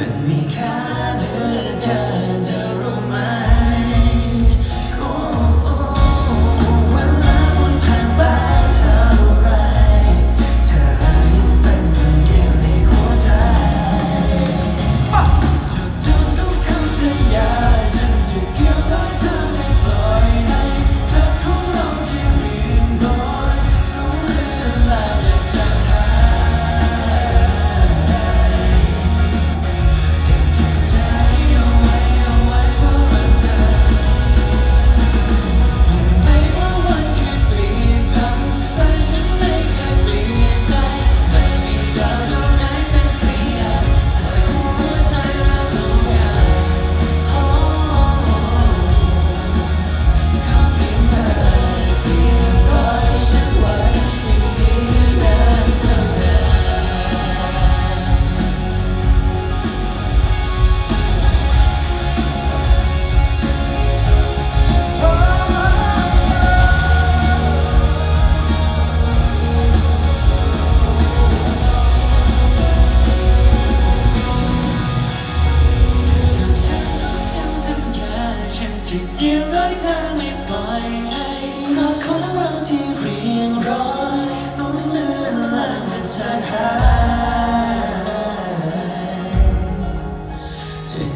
with me.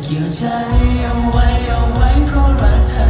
เกี่ยวใจเอาไว้เอาไว้เพราะรักเธอ